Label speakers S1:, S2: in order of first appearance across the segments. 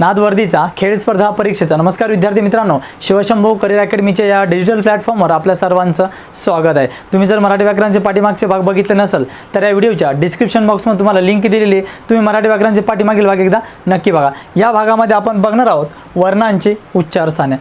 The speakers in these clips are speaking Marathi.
S1: नादवर्दीचा खेळ स्पर्धा परीक्षेचा. नमस्कार विद्यार्थी मित्रांनो शिवशंभू करिअर अकॅडमीच्या या डिजिटल प्लॅटफॉर्मवर आपल्या सर्वांचं स्वागत आहे. तुम्ही जर मराठी व्याकरणचे पाठीमागचे भाग बघितले नसेल तर या व्हिडिओच्या डिस्क्रिप्शन बॉक्समध्ये तुम्हाला लिंक दिलेली आहे. तुम्ही मराठी व्याकरणचे पाठीमागील भाग एकदा नक्की बघा. या भागामध्ये आपण बघणार आहोत वर्णांची उच्चारस्थाने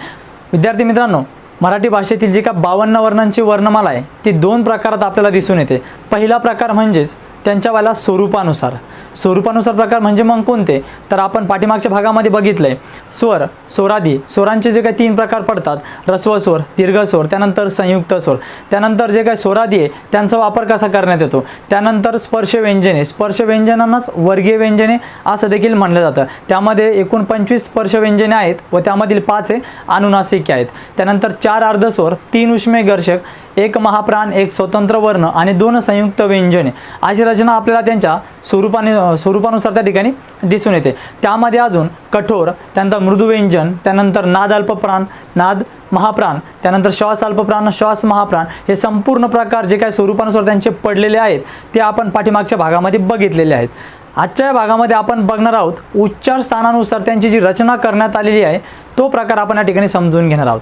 S1: विद्यार्थी मित्रांनो मराठी भाषेतील जी का बावन्न वर्णांची वर्णमाला आहे ती दोन प्रकारात आपल्याला दिसून येते. पहिला प्रकार म्हणजेच त्यांच्यावाल्या स्वरूपानुसार. स्वरूपानुसार प्रकार म्हणजे मग कोणते? तर आपण पाठीमागच्या भागामध्ये बघितलंय. स्वर स्वरादी. स्वरांचे जे काही तीन प्रकार पडतात रस्व स्वर दीर्घ स्वर त्यानंतर संयुक्त स्वर. त्यानंतर जे काही स्वरादी आहे त्यांचा वापर कसा करण्यात येतो? त्यानंतर स्पर्श व्यंजने. स्पर्श व्यंजनांनाच वर्गीय व्यंजने असं देखील म्हणलं जातं. त्यामध्ये एकूण पंचवीस स्पर्श व्यंजने आहेत व त्यामधील पाच हे अनुनासिके आहेत. त्यानंतर चार अर्धस्वर तीन उष्मे घर्षक एक महाप्राण एक स्वतंत्र वर्ण आणि दोन संयुक्त व्यंजने. अशी रचना आपल्याला त्यांच्या स्वरूपाने स्वरूपानुसार त्या ठिकाणी दिसून येते. त्यामध्ये अजून कठोर त्यानंतर मृदुव्यंजन त्यानंतर नाद अल्पप्राण नाद महाप्राण त्यानंतर श्वास अल्पप्राण श्वास महाप्राण हे संपूर्ण प्रकार जे काही स्वरूपानुसार त्यांचे पडलेले आहेत ते आपण पाठीमागच्या भागामध्ये बघितलेले आहेत. आजच्या या भागामध्ये आपण बघणार आहोत उच्चार स्थानानुसार त्यांची जी रचना करण्यात आलेली आहे तो प्रकार आपण या ठिकाणी समजून घेणार आहोत.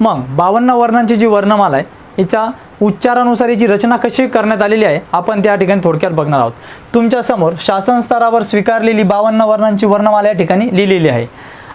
S1: मग बावन्न वर्णांची जी वर्णमाला आहे हिचा उच्चारानुसार याची रचना कशी करण्यात आलेली आहे आपण त्या ठिकाणी थोडक्यात बघणार आहोत. तुमच्यासमोर शासन स्तरावर स्वीकारलेली बावन्न वर्णांची वर्णमाला या ठिकाणी लिहिलेली आहे.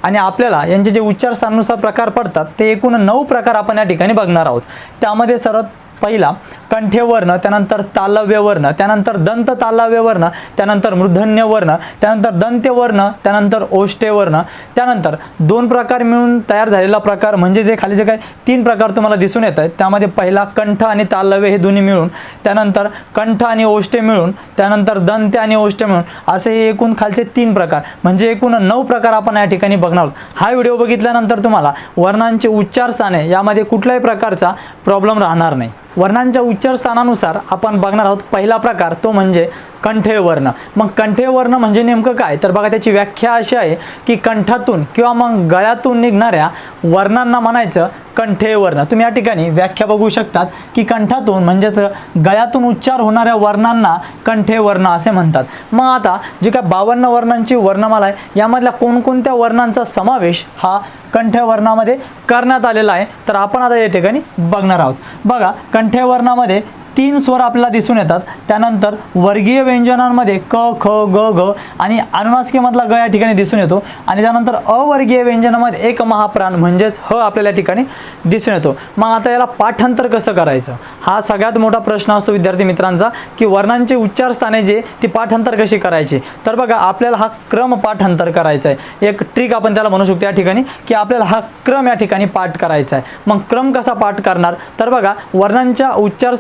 S1: आणि आपल्याला यांचे जे उच्चार स्थानानुसार प्रकार पडतात ते एकूण नऊ प्रकार आपण या ठिकाणी बघणार आहोत. त्यामध्ये सर्वात पहिला कंठेवर्ण वर्ण त्यानंतर तालव्यवर्ण त्यानंतर दंत तालव्यवर्ण त्यानंतर मृधन्यवर्ण वर्ण त्यानंतर दंत्यवर्ण त्यानंतर ओष्टेवर्ण त्यानंतर दोन प्रकार मिळून तयार झालेला प्रकार म्हणजे जे खाली जे काही तीन प्रकार तुम्हाला दिसून येत आहेत. त्यामध्ये पहिला कंठ आणि तालव्य हे दोन्ही मिळून त्यानंतर कंठ आणि ओष्टे मिळून त्यानंतर दंत आणि ओष्टे मिळून असे हे एकूण खालचे तीन प्रकार. म्हणजे एकूण नऊ प्रकार आपण या ठिकाणी बघणार आहोत. हा व्हिडिओ बघितल्यानंतर तुम्हाला वर्णांचे उच्चार स्थाने यामध्ये कुठल्याही प्रकारचा प्रॉब्लेम राहणार नाही. वर्णांच्या उच्चार स्थानानुसार आपण बघणार आहोत. पहिला प्रकार तो म्हणजे कंठेय वर्ण मग कंठेय वर्ण म्हणजे नेमकं काय? तर बघा त्याची व्याख्या अशी आहे की कंठातून किंवा मग गळ्यातून निघणाऱ्या वर्णांना म्हणायचं कंठेय वर्ण तुम्ही या ठिकाणी व्याख्या बघू शकतात की कंठातून म्हणजेच गळ्यातून उच्चार होणाऱ्या वर्णांना कंठेय वर्ण असे म्हणतात. मग आता जे काय बावन्न वर्णांची वर्णमाला आहे यामधल्या कोणकोणत्या वर्णांचा समावेश हा कंठ्य वर्णामध्ये करण्यात आलेला आहे? तर आपण आता या ठिकाणी बघणार आहोत. बघा कंठेवर्णामध्ये तीन स्वर आपल्याला दिसून येतात. त्यानंतर वर्गीय व्यंजनांमध्ये क ख ग घ आणि अनुनासिकेमधला ग या ठिकाणी दिसून येतो. आणि त्यानंतर अवर्गीय व्यंजनामध्ये एक महाप्राण म्हणजेच ह आपल्याला या ठिकाणी दिसून येतो. मग आता याला पाठांतर कसं करायचं? हा सगळ्यात मोठा प्रश्न असतो विद्यार्थी मित्रांचा की वर्णांचे उच्चारस्थाने जे ती पाठांतर कशी करायची? तर बघा आपल्याला हा क्रम पाठांतर करायचा आहे एक ट्रिक आपण त्याला म्हणू शकतो या ठिकाणी की आपल्याला हा क्रम या ठिकाणी पाठ करायचा आहे मग क्रम कसा पाठ करणार? तर बघा वर्णांच्या उच्चार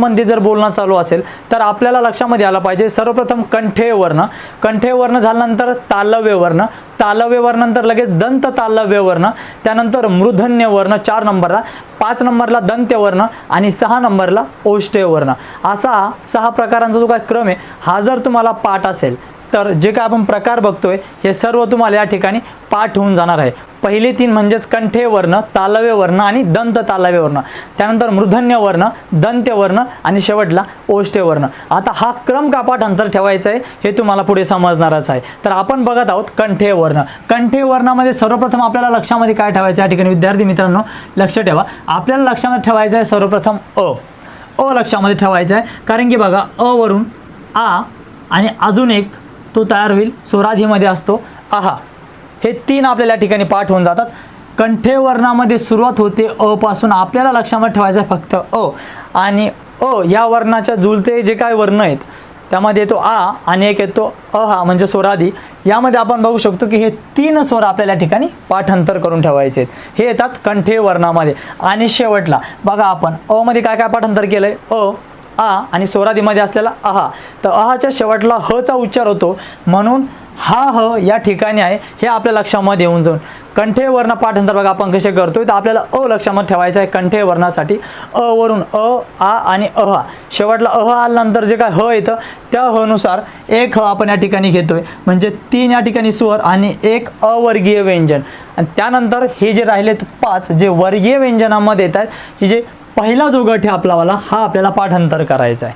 S1: संबंधी जर बोलणं चालू असेल तर आपल्याला लक्षामध्ये आलं पाहिजे. सर्वप्रथम कंठेय वर्ण कंठेय वर्ण झाल्यानंतर तालव्य वर्ण तालव्य लगेच दंत तालव्य वर्ण त्यानंतर मृधन्य वर्ण चार नंबरला. पाच नंबरला दंत्यवर्ण आणि सहा नंबरला ओष्ठेय वर्ण असा सहा प्रकारांचा जो काय क्रम आहे हा जर तुम्हाला पाठ असेल तर जे काय आपण प्रकार बघतोय हे सर्व तुम्हाला या ठिकाणी पाठ होऊन जाणार आहे. पहिले तीन म्हणजेच कंठे वर्ण तालव्य वर्ण आणि दंत तालवे वर्ण त्यानंतर मृधन्य वर्ण दंत्य वर्ण आणि शेवटला ओष्ठे वर्ण आता हा क्रम का पाठांतर ठेवायचा आहे हे तुम्हाला पुढे समजणारच आहे. तर आपण बघत आहोत कंठे वर्ण कंठे वर्णामध्ये सर्वप्रथम आपल्याला लक्षामध्ये काय ठेवायचं या ठिकाणी? विद्यार्थी मित्रांनो लक्ष ठेवा. आपल्याला लक्षामध्ये ठेवायचं आहे सर्वप्रथम अ. अ लक्षामध्ये ठेवायचं आहे. कारण की बघा अ वरून आ आणि अजून एक तो तयार होईल. स्वराधीमध्ये असतो. आहा. हे तीन आपल्याला ठिकाणी पाठ होऊन जातात. कंठे वर्णामध्ये सुरुवात होते. अ पासून आपल्याला लक्षामध्ये ठेवायचं फक्त अ. आणि अ या वर्णाच्या जुलते जे काय वर्ण आहेत त्यामध्ये येतो आ आणि एक येतो अ हा म्हणजे स्वराधी. यामध्ये आपण बघू शकतो की हे तीन स्वर आपल्याला ठिकाणी पाठांतर करून ठेवायचे आहेत. हे येतात कंठे वर्णामध्ये आणि शेवटला बघा आपण अ मध्ये काय काय पाठांतर केलं आहे अ आ आणि स्वरादीमध्ये असलेला अहा. तर अहाच्या शेवटला हचा उच्चार होतो. म्हणून हा ह या ठिकाणी आहे. हे आपल्या लक्षामध्ये येऊन जाऊन. कंठे वर्ण पाठांतर बघा आपण कसे करतोय. तर आपल्याला अ लक्षामध्ये ठेवायचं आहे कंठे वर्णासाठी. अ वरून अ आ आणि अहा शेवटला अह आल्यानंतर जे काय ह येतं त्या हनुसार एक ह आपण या ठिकाणी घेतोय. म्हणजे तीन या ठिकाणी स्वर आणि एक अवर्गीय व्यंजन. आणि त्यानंतर हे जे राहिलेत पाच जे वर्गीय व्यंजनामध्ये येत आहेत हे जे पहिला जो गट आहे आपलावाला हा आपल्याला पाठांतर करायचा आहे.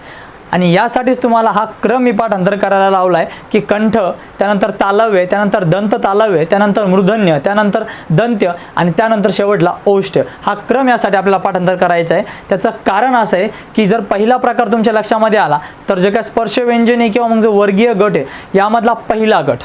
S1: आणि यासाठीच तुम्हाला हा क्रम मी पाठांतर करायला लावला आहे की कंठ त्यानंतर तालव्य त्यानंतर दंत तालव्य त्यानंतर मृदन्य त्यानंतर दंत्य आणि त्यानंतर शेवटला ओष्ठ हा क्रम यासाठी आपल्याला पाठांतर करायचा आहे. त्याचं कारण असं आहे की जर पहिला प्रकार तुमच्या लक्षामध्ये आला तर जे काय स्पर्श व्यंजने किंवा मग जो वर्गीय गट आहे यामधला पहिला गट.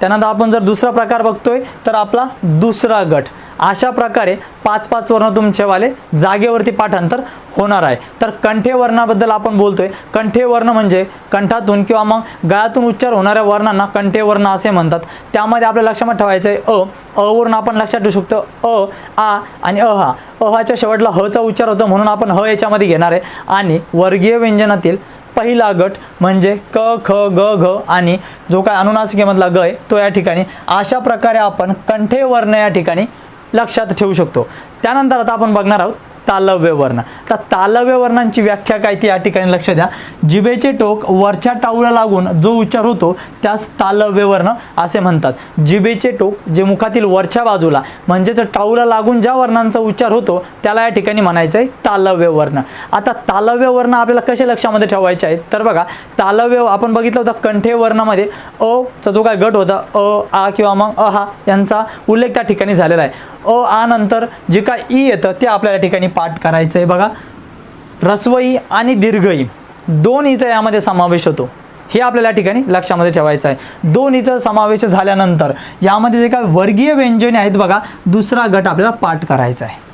S1: त्यानंतर आपण जर दुसरा प्रकार बघतोय तर आपला दुसरा गट. अशा प्रकारे पाच पाच वर्ण तुमचेवाले जागेवरती पाठांतर होणार आहे. तर कंठे वर्णाबद्दल आपण बोलतोय. कंठे वर्ण म्हणजे कंठातून किंवा मग गळ्यातून उच्चार होणाऱ्या वर्णांना कंठे वर्ण असे म्हणतात. त्यामध्ये आपल्या लक्षात ठेवायचं आहे अ अ आपण लक्षात ठेवू शकतो. अ आ आणि अ हा. अ हाच्या शेवटला हचा उच्चार होतो म्हणून आपण ह याच्यामध्ये घेणार आहे. आणि वर्गीय व्यंजनातील पहिला गट म्हणजे क ख ग घ आणि जो काय अनुनासिकेमधला ग आहे तो या ठिकाणी. अशा प्रकारे आपण कंठे वर्ण या ठिकाणी लक्षात ठेवू शकतो. त्यानंतर आता आपण बघणार आहोत तालव्य वर्ण. तर तालव्य वर्णांची व्याख्या काय ती या ठिकाणी लक्ष द्या. जिभेचे टोक वरच्या टाऊला लागून जो उच्चार होतो त्यास तालव्य वर्ण असे म्हणतात. जिभेचे टोक जे मुखातील वरच्या बाजूला म्हणजेच टाऊला लागून ज्या वर्णांचा उच्चार होतो त्याला या ठिकाणी म्हणायचं आहे तालव्य वर्ण. आता तालव्य वर्ण आपल्याला कसे लक्षामध्ये ठेवायचे आहेत? तर बघा तालव्य आपण बघितलं होतं कंठे वर्णामध्ये अ चा जो काय गट होता अ आ किंवा मग अ हा यांचा उल्लेख त्या ठिकाणी झालेला आहे. अ आ नंतर जे काय ई येतं ते आपल्याला या ठिकाणी पाठ करायचं आहे बघा रस्वई आणि दीर्घई दोन ईचा यामध्ये समावेश होतो. हे आपल्याला ठिकाणी लक्षामध्ये ठेवायचं आहे दोन ईचा समावेश झाल्यानंतर यामध्ये जे काय वर्गीय व्यंजने आहेत बघा दुसरा गट आपल्याला पाठ करायचा आहे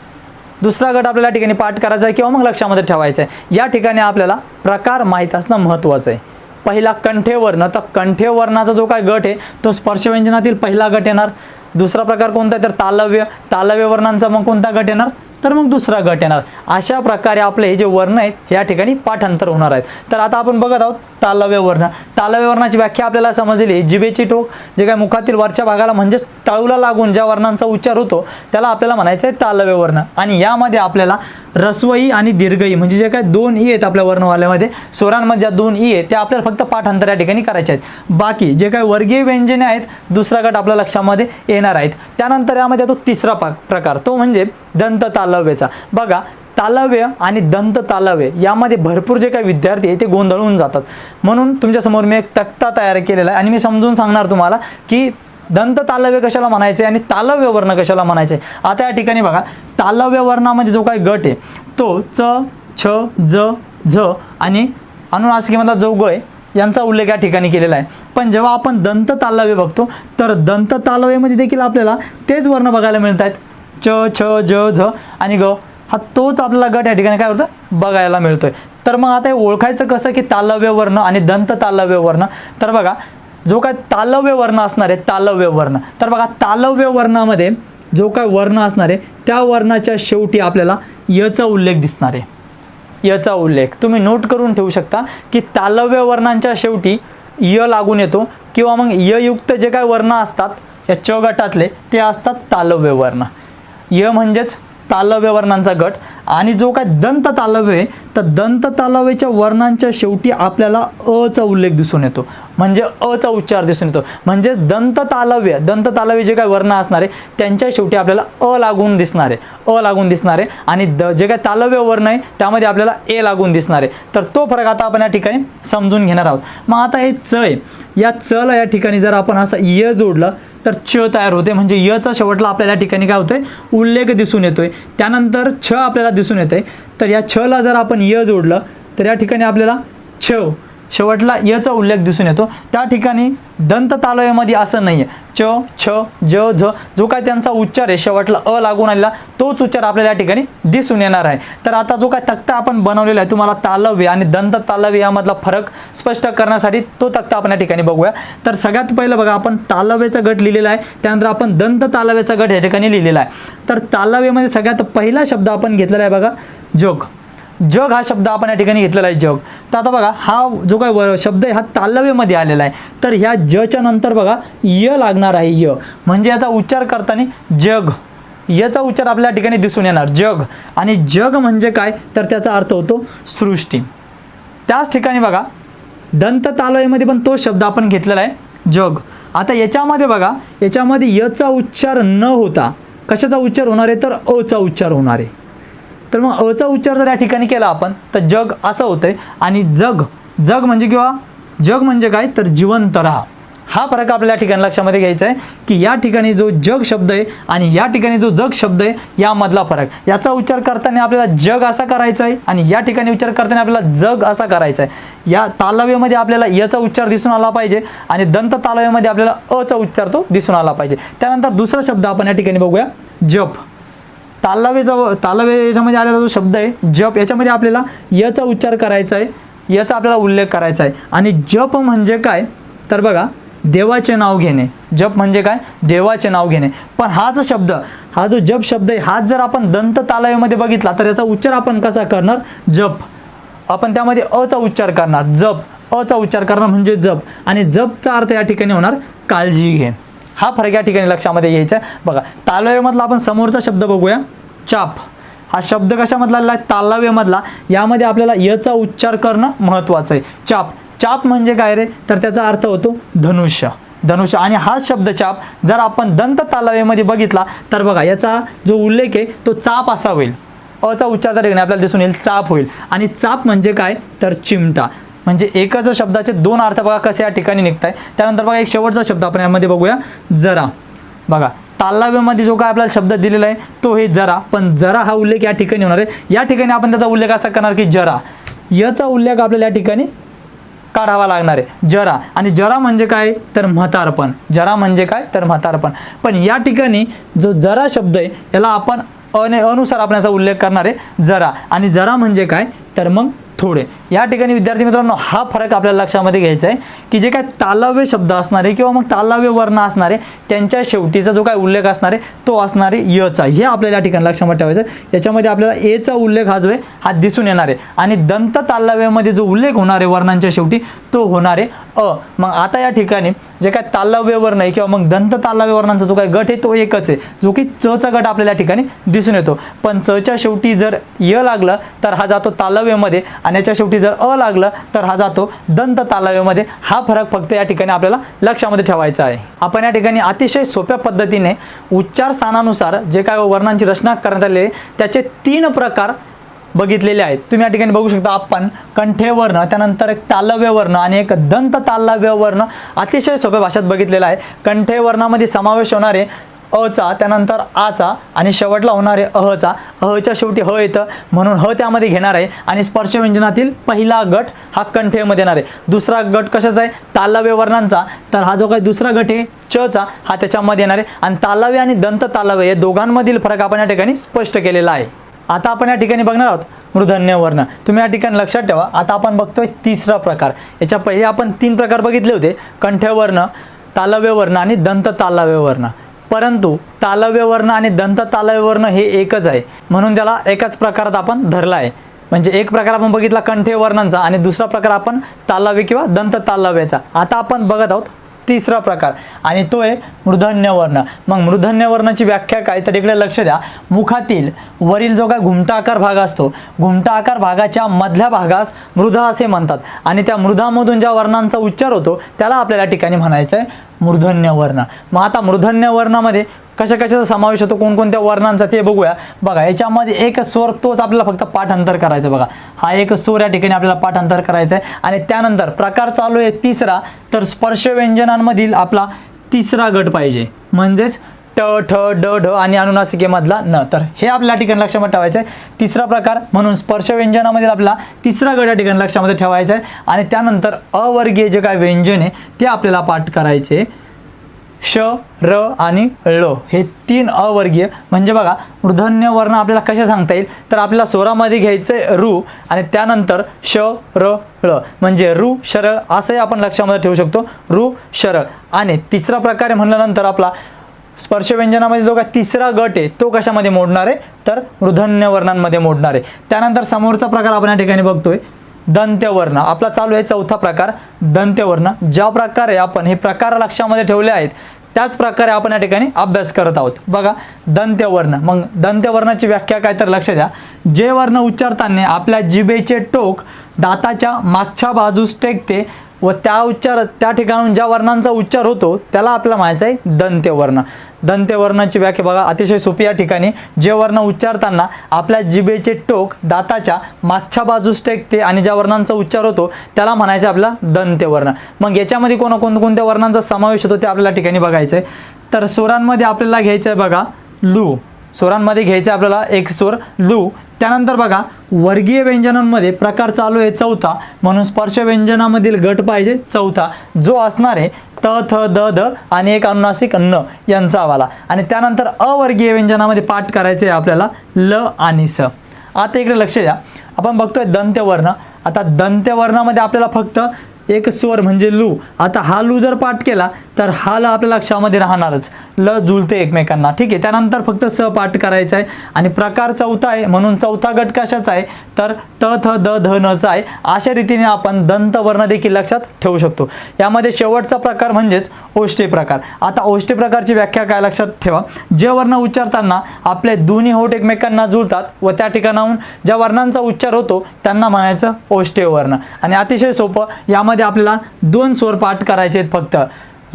S1: दुसरा गट आपल्याला ठिकाणी पाठ करायचा आहे किंवा मग लक्षामध्ये ठेवायचा आहे या ठिकाणी आपल्याला प्रकार माहीत असणं महत्त्वाचं आहे पहिला कंठे वर्ण तर कंठे वर्णाचा जो काय गट आहे तो स्पर्शव्यंजनातील पहिला गट येणार. दुसरा प्रकार कोणता आहे? तर तालव्य. तालव्य वर्णांचा मग कोणता गट येणार? तर मग दुसरा गट येणार. अशा प्रकारे आपले हे जे वर्ण आहेत या ठिकाणी पाठांतर होणार आहेत. तर आता आपण बघत आहोत तालव्य वर्ण. तालव्य वर्णाची व्याख्या आपल्याला समजलेली आहे. जिभेची टोक जे काय मुखातील वरच्या भागाला म्हणजेच टाळूला लागून ज्या वर्णांचा उच्चार होतो त्याला आपल्याला म्हणायचं आहे तालव्य वर्ण. आणि यामध्ये आपल्याला रस्वई आणि दीर्घई म्हणजे जे काय दोन ई आहेत आपल्या वर्णवाल्यामध्ये स्वरांमध्ये ज्या दोन ई आहेत त्या आपल्याला फक्त पाठांतर या ठिकाणी करायचे आहेत. बाकी जे काय वर्गीय व्यंजने आहेत दुसरा गट आपल्या लक्षामध्ये येणार आहेत. त्यानंतर यामध्ये तो तिसरा पा प्रकार. तो म्हणजे दंत तालव्यचा बघा तालव्य आणि दंत तालव्य यामध्ये भरपूर जे काही विद्यार्थी आहे ते गोंधळून जातात. म्हणून तुमच्यासमोर मी एक तक्ता तयार केलेला आहे आणि मी समजून सांगणार तुम्हाला की दंत तालव्य कशाला म्हणायचे आणि तालव्य वर्ण कशाला म्हणायचे आता या ठिकाणी बघा तालव्य वर्णामध्ये जो काही गट आहे तो च छ ज झ आणि अनुनासिकेमधला जो ग आहे यांचा उल्लेख या ठिकाणी केलेला आहे. पण जेव्हा आपण दंत तालव्य बघतो तर दंत तालव्यमध्ये देखील आपल्याला तेच वर्ण बघायला मिळत आहेत च छ ज झ आणि ग. हा तोच आपल्याला गट या ठिकाणी काय होतं बघायला मिळतोय. तर मग आता हे ओळखायचं कसं की तालव्य वर्ण आणि दंत तालव्य वर्ण तर बघा जो काय तालव्य वर्ण असणार आहे तालव्य वर्ण तर बघा तालव्य वर्णामध्ये जो काय वर्ण असणार आहे त्या वर्णाच्या शेवटी आपल्याला यचा उल्लेख दिसणार आहे. यचा उल्लेख. तुम्ही नोट करून ठेवू शकता की तालव्य वर्णांच्या शेवटी य लागून येतो किंवा मग ययुक्त जे काय वर्ण असतात या च गटातले ते असतात तालव्य वर्ण य म्हणजेच तालव्य वर्णांचा गट. आणि जो काय दंत तालव्य आहे तर दंत तालव्याच्या वर्णांच्या शेवटी आपल्याला अ चा उल्लेख दिसून येतो. म्हणजे अ चा उच्चार दिसून येतो. म्हणजेच दंत तालव्य दंत तालव्य जे काय वर्ण असणार आहे त्यांच्या शेवटी आपल्याला अ लागून दिसणार आहे अ लागून दिसणार आहे आणि द जे काय तालव्य वर्ण आहे त्यामध्ये आपल्याला ए लागून दिसणार. आहे तर तो फरक आता आपण या ठिकाणी समजून घेणार आहोत. मग आता हे च आहे. या चला या ठिकाणी जर आपण असा य जोडलं तर छ तयार होते. म्हणजे यचा शेवटला आपल्याला या ठिकाणी काय होतंय? उल्लेख दिसून येतोय. त्यानंतर छ आपल्याला दिसून येते तर या छला जर आपण य जोडलं तर या ठिकाणी आपल्याला छ शेवटला यचा उल्लेख दिसून येतो. त्या ठिकाणी दंत तालव्यामध्ये असं नाही आहे च छ ज झ जो काय त्यांचा उच्चार आहे शेवटला अ लागून आलेला तोच उच्चार आपल्याला या ठिकाणी दिसून येणार आहे. तर आता जो काय तक्ता आपण बनवलेला आहे तुम्हाला तालव्य आणि दंत तालव्य यामधला फरक स्पष्ट करण्यासाठी तो तक्ता आपण या ठिकाणी बघूया. तर सगळ्यात पहिलं बघा आपण तालव्याचा गट लिहिलेला आहे. त्यानंतर आपण दंत तालव्याचा गट या ठिकाणी लिहिलेला आहे. तर तालव्यामध्ये सगळ्यात पहिला शब्द आपण घेतलेला आहे बघा जोग. जग हा शब्द आपण या ठिकाणी घेतलेला आहे जग. तर आता बघा हा जो काय व- शब्द आहे हा तालव्यमध्ये आलेला आहे. तर ह्या जच्या नंतर बघा य लागणार आहे य. म्हणजे याचा उच्चार करताना जग. याचा उच्चार आपल्या ठिकाणी दिसून येणार जग. आणि जग म्हणजे काय? तर त्याचा अर्थ होतो सृष्टी. त्याच ठिकाणी बघा दंत तालवयमध्ये पण तो शब्द आपण घेतलेला आहे जग. आता याच्यामध्ये बघा याच्यामध्ये यचा उच्चार न होता कशाचा उच्चार होणार आहे? तर अचा उच्चार होणार आहे. तर मग अचा उच्चार जर या ठिकाणी केला आपण तर जग असं होतंय. आणि जग जग म्हणजे किंवा जग म्हणजे काय? तर जिवंत राहा. हा फरक आपल्याला या ठिकाणी लक्षामध्ये घ्यायचा आहे की या ठिकाणी जो जग शब्द आहे आणि या ठिकाणी जो जग शब्द आहे यामधला फरक. याचा उच्चार करताना आपल्याला जग असा करायचा आहे आणि या ठिकाणी उच्चार करताना आपल्याला जग असा करायचा आहे. या तालव्यामध्ये आपल्याला याचा उच्चार दिसून आला पाहिजे आणि दंत तालव्यामध्ये आपल्याला अचा उच्चार तो दिसून आला पाहिजे. त्यानंतर दुसरा शब्द आपण या ठिकाणी बघूया जप. तालवेचा तालवे याच्यामध्ये आलेला जो शब्द आहे जप याच्यामध्ये आपल्याला याचा उच्चार करायचा आहे याचा आपल्याला उल्लेख करायचा आहे. आणि जप म्हणजे काय? तर बघा देवाचे नाव घेणे. जप म्हणजे काय? देवाचे नाव घेणे. पण हा जो शब्द हा जो जप शब्द आहे हाच जर आपण दंत तालावेमध्ये बघितला तर याचा उच्चार आपण कसा करणार? जप. आपण त्यामध्ये अचा उच्चार करणार. जप. अचा उच्चार करणार म्हणजे जप. आणि जपचा अर्थ या ठिकाणी होणार काळजी घे हा फरक या ठिकाणी लक्षामध्ये घ्यायचा आहे. बघा तालव्यामधला आपण समोरचा शब्द बघूया. चाप. हा शब्द कशामधला आलेला आहे? तालाव्यमधला. यामध्ये आपल्याला यचा उच्चार करणं महत्त्वाचं आहे. चाप. चाप म्हणजे काय रे? तर त्याचा अर्थ होतो धनुष्य. धनुष्य. आणि हा शब्द चाप जर आपण दंत तालाव्यामध्ये बघितला तर बघा याचा जो उल्लेख आहे तो चाप असा होईल. अचा उच्चार त्या ठिकाणी आपल्याला दिसून येईल चाप होईल. आणि चाप म्हणजे काय? तर चिमटा. म्हणजे एकच शब्दाचे दोन अर्थ बघा कसे या ठिकाणी निघत आहे त्यानंतर बघा एक शेवटचा शब्द आपण यामध्ये बघूया. जरा. बघा तालाव्यामध्ये जो काय आपल्याला शब्द दिलेला आहे तो हे जरा. पण जरा हा उल्लेख या ठिकाणी होणार आहे. या ठिकाणी आपण त्याचा उल्लेख असा करणार की जरा. याचा उल्लेख आपल्याला या ठिकाणी काढावा लागणार आहे. जरा. आणि जरा म्हणजे काय? तर म्हातारपण जरा म्हणजे काय? तर म्हातारपण पण या ठिकाणी जो जरा शब्द आहे याला आपण अने अनुसार आपण याचा उल्लेख करणार आहे. जरा. आणि जरा म्हणजे काय? तर मग थोडे. या ठिकाणी विद्यार्थी मित्रांनो हा फरक आपल्याला लक्षामध्ये घ्यायचा आहे की जे काय तालव्य शब्द असणारे किंवा मग तालव्य वर्ण असणारे त्यांच्या शेवटीचा जो काय उल्लेख असणार आहे तो असणारे यचा हे आपल्याला या ठिकाणी लक्षामध्ये ठेवायचं आहे. याच्यामध्ये आपल्याला एचा उल्लेख हा जो आहे हा दिसून येणार आहे. आणि दंत तालाव्यामध्ये जो उल्लेख होणार आहे वर्णांच्या शेवटी तो होणार आहे अ. मग आता या ठिकाणी जे काय तालव्य वर्ण आहे किंवा मग दंत तालव्य वर्णांचा जो काय गट आहे तो एकच आहे. जो की चचा गट आपल्याला या ठिकाणी दिसून येतो. पण चच्या शेवटी जर य लागलं तर हा जातो तालव्यमध्ये आणि याच्या शेवटी जर अ लागलं तर हा जातो दंत तालव्यमध्ये. हा फरक फक्त या ठिकाणी आपल्याला लक्षामध्ये ठेवायचा आहे. आपण या ठिकाणी अतिशय सोप्या पद्धतीने उच्चार स्थानानुसार जे काय वर्णांची रचना करण्यात आलेली त्याचे तीन प्रकार बघितलेले आहेत. तुम्ही या ठिकाणी बघू शकता आपण कंठे वर्ण त्यानंतर एक तालव्य वर्ण आणि एक दंत तालव्य वर्ण अतिशय सोप्या भाषेत बघितलेला आहे. कंठे वर्णामध्ये समावेश होणारे अचा त्यानंतर आचा आणि शेवटला होणार आहे अहचा. अहच्या शेवटी ह येतं म्हणून ह त्यामध्ये घेणार आहे. आणि स्पर्श व्यंजनातील पहिला गट हा कंठेमध्ये येणार आहे. दुसरा गट कशाचा आहे? तालव्य वर्णांचा. तर हा जो काही दुसरा गट आहे चचा हा त्याच्यामध्ये येणार आहे. आणि तालव्य आणि दंत तालव्य या दोघांमधील फरक आपण या ठिकाणी स्पष्ट केलेला आहे. आता आपण या ठिकाणी बघणार आहोत मृधन्य वर्ण. तुम्ही या ठिकाणी लक्षात ठेवा. आता आपण बघतोय तिसरा प्रकार. याच्या पहिले आपण तीन प्रकार बघितले होते. कंठ्यवर्ण तालव्य वर्ण आणि दंत तालव्य वर्ण. परंतु तालव्य वर्ण आणि दंत तालव्यवर्ण हे एकच आहे. म्हणून त्याला एकाच प्रकारात आपण धरला आहे. म्हणजे एक प्रकार आपण बघितला कंठे वर्णांचा आणि दुसरा प्रकार आपण तालव्य किंवा दंत तालव्याचा. आता आपण बघत आहोत तिसरा प्रकार. आणि तो आहे मृधन्यवर्ण वर्ण. मग मृधन्यवर्णाची व्याख्या काय? तर इकडे लक्ष द्या. मुखातील वरील जो काय घुमटाकार भाग असतो घुमटाकार भागाच्या मधल्या भागास मृधा असे म्हणतात. आणि त्या मृधामधून ज्या वर्णांचा उच्चार होतो त्याला आपल्याला ठिकाणी म्हणायचं आहे मृधन्यवर्ण वर्ण. मग आता मृधन्यवर्णामध्ये कशा कशाचा समावेश होतो कोणकोणत्या वर्णांचा ते बघूया. बघा याच्यामध्ये एक स्वर तोच आपल्याला फक्त पाठांतर करायचं बघा. हा एक स्वर या ठिकाणी आपल्याला पाठांतर करायचा आहे. आणि त्यानंतर प्रकार चालू आहे तिसरा तर स्पर्श व्यंजनांमधील आपला तिसरा गट पाहिजे. म्हणजेच ट ठ ड ढ आणि अनुनासिकेमधला न. तर हे आपल्या ठिकाणी लक्षामध्ये ठेवायचं आहे. तिसरा प्रकार म्हणून स्पर्श व्यंजनामध्ये आपला तिसरा गट या ठिकाणी लक्षामध्ये ठेवायचा आहे. आणि त्यानंतर अवर्गीय जे काय व्यंजन आहे ते आपल्याला पाठ करायचे. श र आणि ळ हे तीन अवर्गीय. म्हणजे बघा मूर्धन्य वर्ण आपल्याला कसे सांगता येईल? तर आपल्याला स्वरामध्ये घ्यायचं आहे रू आणि त्यानंतर श र ळ. म्हणजे रू शरळ असंही आपण लक्षामध्ये ठेवू शकतो. रू शरळ. आणि तिसरा प्रकारे म्हणल्यानंतर आपला स्पर्श व्यंजनामध्ये जो काय तिसरा गट आहे तो कशामध्ये मोडणार आहे? तर मूर्धन्य वर्णांमध्ये मोडणार आहे. त्यानंतर समोरचा प्रकार आपण या ठिकाणी बघतोय. दंत्यवर्ण. आपला चालू आहे चौथा प्रकार दंत्यवर्ण. ज्या प्रकारे आपण हे प्रकार लक्षामध्ये ठेवले आहेत त्याच प्रकारे आपण या ठिकाणी अभ्यास करत आहोत. बघा दंत्यवर्ण. मग दंत्यवर्णाची व्याख्या काय तर लक्ष द्या. जे वर्ण उच्चारताना आपल्या जिभेचे टोक दाताच्या मागच्या बाजूस टेकते व त्या उच्चार त्या ठिकाणून ज्या वर्णांचा उच्चार होतो त्याला आपल्याला माहिती आहे दंत्यवर्ण. दंत्यवर्णाची व्याख्या बघा. अतिशय सोपी या ठिकाणी. जे वर्ण उच्चारताना आपल्या जिभेचे टोक दाताच्या मागच्या बाजूस टेकते आणि ज्या वर्णांचा उच्चार होतो त्याला म्हणायचं आपला दंत्यवर्ण मग याच्यामध्ये कोण कोणकोणत्या वर्णांचा समावेश होतो ते आपल्याला ठिकाणी बघायचं आहे तर स्वरांमध्ये आपल्याला घ्यायचं आहे बघा लू. स्वरांमध्ये घ्यायचं आहे आपल्याला एक स्वर लू. त्यानंतर बघा वर्गीय व्यंजनांमध्ये प्रकार चालू आहे चौथा. म्हणून स्पर्श व्यंजनामधील गट पाहिजे चौथा. जो असणार आहे त थ द ध आणि एक अनुनासिक न यांचा आवाला. आणि त्यानंतर अवर्गीय व्यंजनामध्ये पाठ करायचे आहे आपल्याला ल आणि स. आता इकडे लक्ष द्या. आपण बघतोय दंत्यवर्ण. आता दंत्यवर्णामध्ये आपल्याला फक्त एक स्वर म्हणजे लू. आता हा लू जर पाठ केला तर हा ल आपल्या लक्षामध्ये राहणारच. ल जुळते एकमेकांना. ठीक आहे? त्यानंतर फक्त स पाठ करायचा आहे. आणि प्रकार चौथा आहे. म्हणून चौथा गट कशाचा आहे? तर त थ द ध नचा आहे. अशा रीतीने आपण दंतवर्ण देखील लक्षात ठेवू शकतो. यामध्ये शेवटचा प्रकार म्हणजेच ओष्टे प्रकार. आता ओष्टे प्रकारची व्याख्या काय लक्षात ठेवा? जे वर्ण उच्चारताना आपले दोन्ही होठ एकमेकांना जुळतात व त्या ठिकाणाहून ज्या वर्णांचा उच्चार होतो त्यांना म्हणायचं ओष्टे वर्ण. आणि अतिशय सोपं. यामध्ये आपल्याला दोन स्वर पाठ करायचे आहेत फक्त.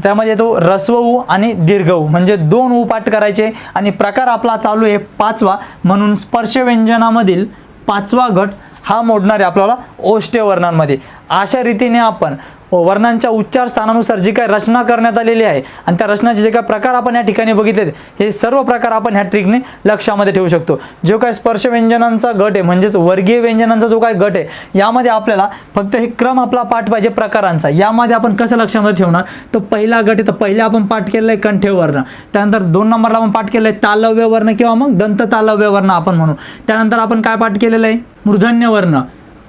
S1: त्यामध्ये येतो रस्व ऊ आणि दीर्घ ऊ म्हणजे दोन ऊ पाठ करायचे. आणि प्रकार आपला चालू आहे पाचवा. म्हणून स्पर्श व्यंजनामधील पाचवा गट हा मोडणार आहे आपल्याला ओष्टे वर्णांमध्ये अशा रीतीने आपण हो, वर्णांच्या उच्चार स्थानानुसार जी काही रचना करण्यात आलेली आहे आणि त्या रचनाचे जे काही प्रकार आपण या ठिकाणी बघितले हे सर्व प्रकार आपण ह्या ट्रिकने लक्षामध्ये ठेवू शकतो. जो काय स्पर्श व्यंजनांचा गट आहे म्हणजेच वर्गीय व्यंजनांचा जो काय गट आहे यामध्ये आपल्याला फक्त हे क्रम आपला पाठ पाहिजे प्रकारांचा. यामध्ये आपण कसं लक्षामध्ये ठेवणार? तर पहिला गट आहे तर पहिले आपण पाठ केलेला आहे कंठे वर्ण. त्यानंतर दोन नंबरला आपण पाठ केलं आहे तालव्य वर्ण किंवा मग दंत तालव्य वर्ण आपण म्हणू. त्यानंतर आपण काय पाठ केलेलं आहे? मूर्धन्य वर्ण.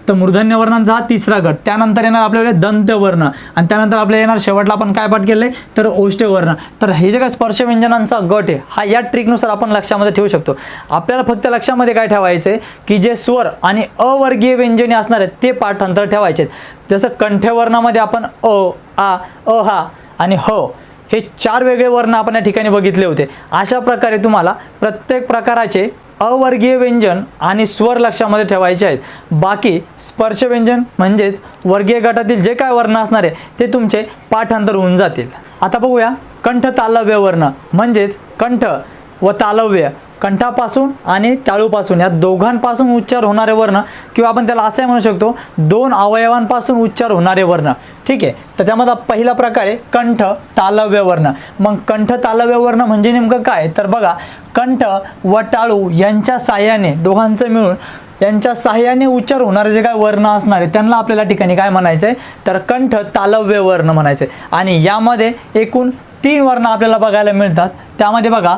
S1: तर मूर्धन्य वर्णांचा हा तिसरा गट. त्यानंतर येणार आपल्याकडे दंतवर्ण आणि त्यानंतर आपल्याला येणार शेवटला आपण काय पाठ केले तर ओष्टे वर्ण. तर हे जे काय स्पर्श व्यंजनांचा गट आहे हा या ट्रिकनुसार आपण लक्षामध्ये ठेवू शकतो. आपल्याला फक्त लक्षामध्ये काय ठेवायचं आहे की जे स्वर आणि अवर्गीय व्यंजने असणार आहेत ते पाठांतर ठेवायचे आहेत. जसं कंठवर्णामध्ये आपण अ आ अ हा आणि ह हे चार वेगळे वर्ण आपण या ठिकाणी बघितले होते. अशा प्रकारे तुम्हाला प्रत्येक प्रकाराचे अवर्गीय व्यंजन आणि स्वर लक्षामध्ये ठेवायचे आहेत. बाकी स्पर्श व्यंजन म्हणजेच वर्गीय गटातील जे काय वर्ण असणार आहे ते तुमचे पाठांतर होऊन जातील. आता बघूया कंठ तालव्य वर्ण म्हणजेच कंठ व तालव्य. कंठापासून आणि टाळूपासून या दोघांपासून उच्चार होणारे वर्ण किंवा आपण त्याला असंही म्हणू शकतो दोन अवयवांपासून उच्चार होणारे वर्ण. ठीक आहे? तर त्यामध्ये पहिला प्रकार आहे कंठ तालव्य वर्ण. मग कंठ तालव्य वर्ण म्हणजे नेमकं काय? तर बघा कंठ व टाळू यांच्या साह्याने दोघांचं मिळून यांच्या साह्याने उच्चार होणारे जे काय वर्ण असणार आहे त्यांना आपल्याला ठिकाणी काय म्हणायचं आहे तर कंठ तालव्य वर्ण म्हणायचे आणि यामध्ये एकूण तीन वर्ण आपल्याला बघायला मिळतात. त्यामध्ये बघा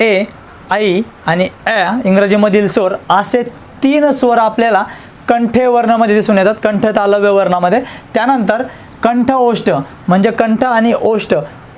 S1: ए आई आणि ॲ इंग्रजीमधील स्वर असे तीन स्वर आपल्याला कंठे वर्णामध्ये दिसून येतात कंठ तालव्य वर्णामध्ये. त्यानंतर कंठ ओष्ठ म्हणजे कंठ आणि ओष्ठ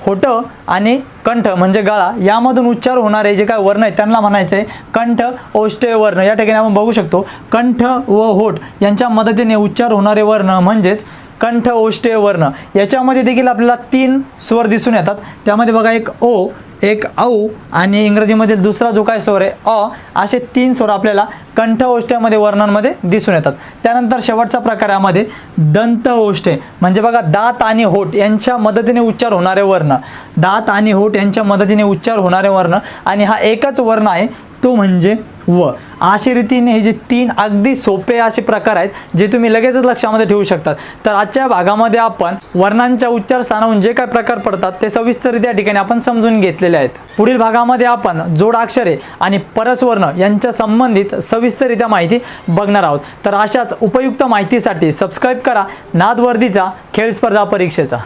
S1: होट आणि कंठ म्हणजे गळा. यामधून उच्चार होणारे जे काय वर्ण आहेत त्यांना म्हणायचं आहे कंठ ओष्ठे वर्ण. या ठिकाणी आपण बघू शकतो कंठ व होठ यांच्या मदतीने उच्चार होणारे वर्ण म्हणजेच कंठ ओष्ठे वर्ण. याच्यामध्ये देखील आपल्याला तीन स्वर दिसून येतात. त्यामध्ये बघा एक ओ एक औ आणि इंग्रजीमधील दुसरा जो काय स्वर आहे अ असे तीन स्वर आपल्याला कंठ ओष्ठ्यामध्ये वर्णांमध्ये दिसून येतात. त्यानंतर शेवटचा प्रकार यामध्ये दंत ओष्ठे म्हणजे बघा दात आणि होठ यांच्या मदतीने उच्चार होणारे वर्ण. दात आणि होठ यांच्या मदतीने उच्चार होणारे वर्ण. आणि हा एकच वर्ण आहे तो म्हणजे व. अशा रीतीने हे जे तीन अगदी सोपे असे प्रकार आहेत जे तुम्ही लगेचच लक्षामध्ये ठेवू शकतात. तर आजच्या भागामध्ये आपण वर्णांच्या उच्चार स्थानाहून जे काय प्रकार पडतात ते सविस्तर त्या ठिकाणी आपण समजून घेतलेले आहेत. पुढील भागामध्ये आपण जोडाक्षरे आणि परस्वर्ण यांच्या संबंधित सविस्तरित्या माहिती बघणार आहोत. तर अशाच उपयुक्त माहितीसाठी सबस्क्राईब करा नादवर्दीचा खेळ स्पर्धा परीक्षेचा.